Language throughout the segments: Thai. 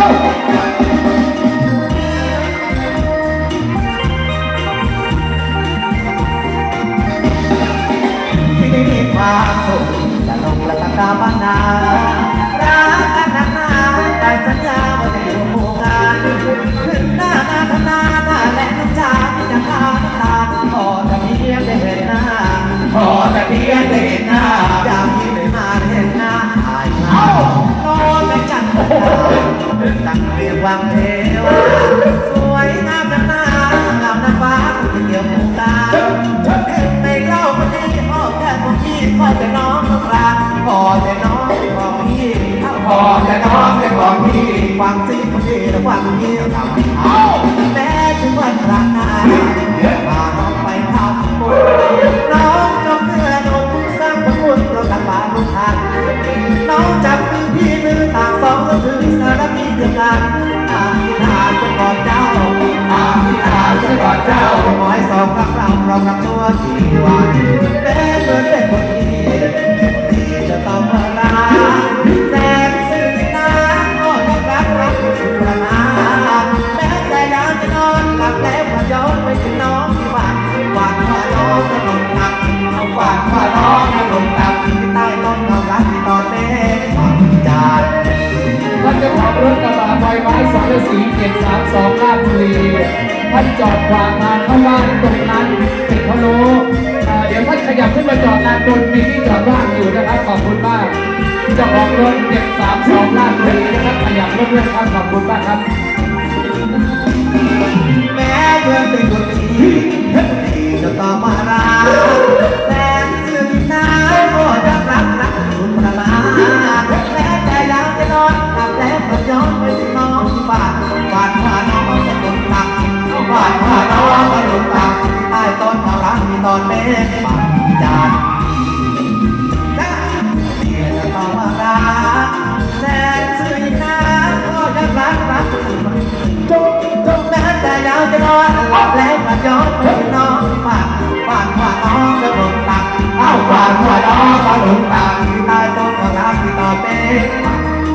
ที่ ตั้งเรียกวังเทวาสวยงามนักหนาลำน้ำฟ้าที่เกี่ยวหมู่ตาในเล่าคนนี้พ่อแค่ของพี่พ่อแต่น้องต้องรักพ่อแต่น้องของพี่พ่อแต่น้องเป็นของพี่ความจริงคนดีและความเงียบทำเอาแม้ถึงวันรักนามาน้องไปทำบุญ สารพีเดียวกันอาธิษฐานจะกอดเจ้าอาธิษฐานจะกอดเจ้าขอให้สองกับเราเรากับตัวที่วันแม้เหมือนเป็นคนดีที่จะต้องมาลาแสนสื่อนาก็ต้องรักรักสุดระมาแม้ใจอยากจะนอนหลับแล้วก็ย้อนไปถึงน้องที่บ้านหวานว่าน้องจะลงตักเอาหวานว่าน้องจะลงตัก รถกระบะไฟไม้สายสีเจ็ดสามสองลาบุรีท่านจอดขวางทางเข้าบ้านตรงนั้นติดพะโล้เดี๋ยวท่านขยับขึ้นมาจอดลานบนมีที่จอดว่างอยู่นะครับขอบคุณมากเจ้าของรถเจ็ดสามสองลาบุรีนะครับขยับรถด้วยครับขอบคุณมากครับแม้เพื่อ กเอ้าฝากว่าน้องจะหลงตักที่ใต้ต้นมะรักที่ต่อเป็น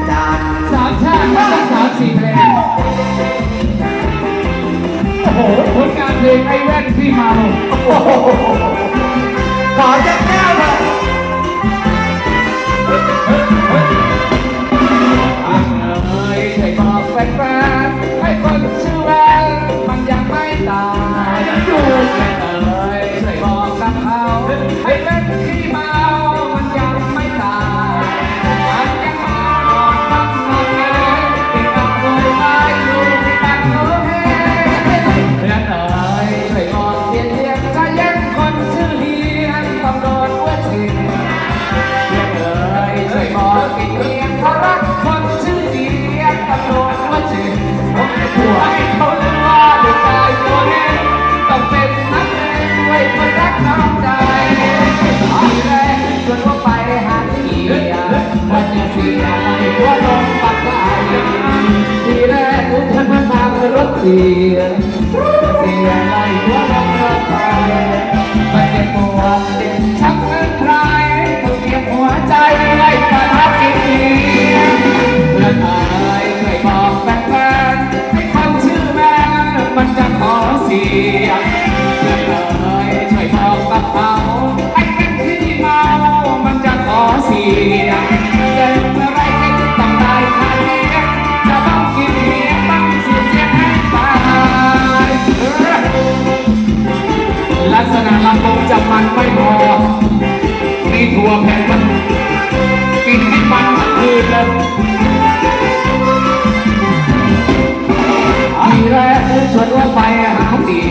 จานสามชาติทั้งสามสี่เพลงโอ้โหผลงานเพลงไอ้แว่นพี่เมาโอ้โห ยงเพื่อนเอ่ยช่วยบอกกับเขาไอ้เป็นที่เมามันจะขอเสียงเดินอะไรกันต้องได้ค่าเลี้ยจะต้องกินเลี้ยงต้องเสียเสียให้ตายลักษณะลำวงจะมันไม่พอมีถั่วแผ่นมันกินให้มันทั้งคืนเลยทีแรกชวนว่าไป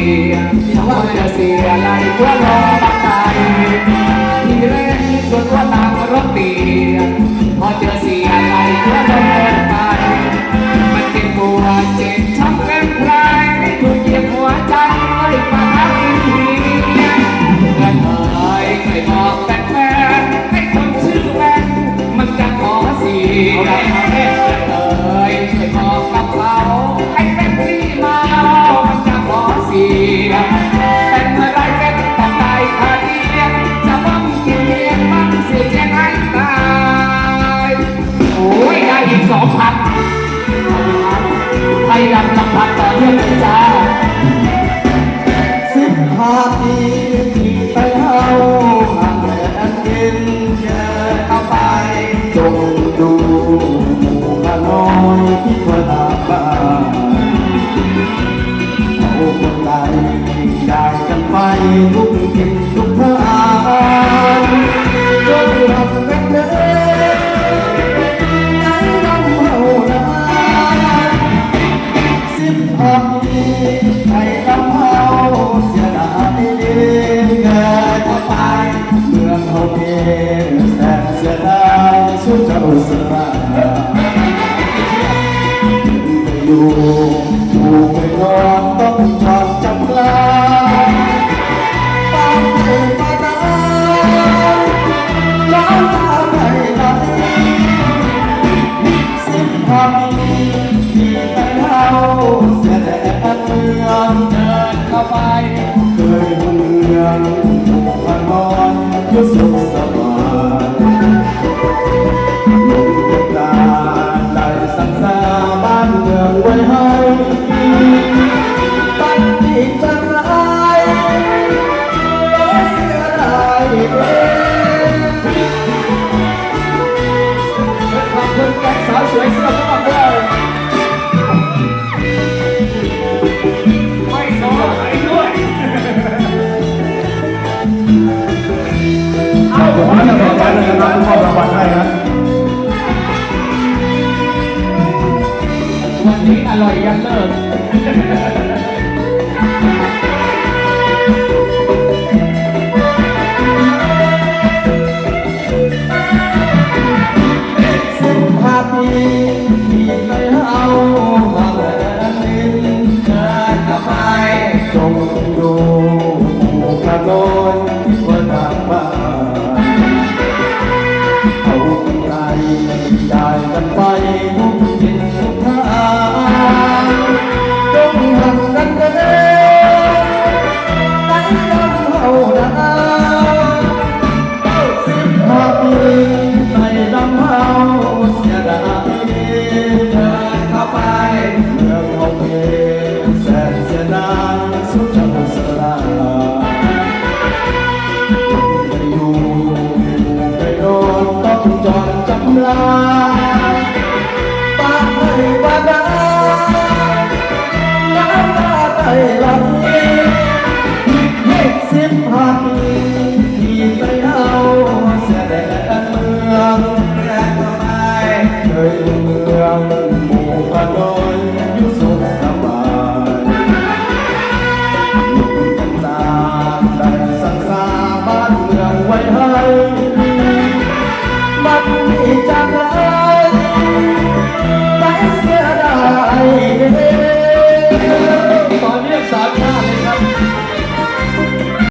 หาเตียว่าจะเสียอะไรว่ารอบักไก่ทีแรกชวนว่าตามรถเตียพอเจอเสียอะไรว่ารอไปมันเจ็บปวดเจ็บช้ำเกินใครถูกเหยียบหัวใจไม่มาทักกินเพียเพื่อนเอ่ยเคยบอกแฟนๆให้คนชื่อแว่นมันจะขอเสีย ข้าน้อยที่คนอาบานเอาคนใดได้กันไปทุกทิศทุกทางจนทำ you. love.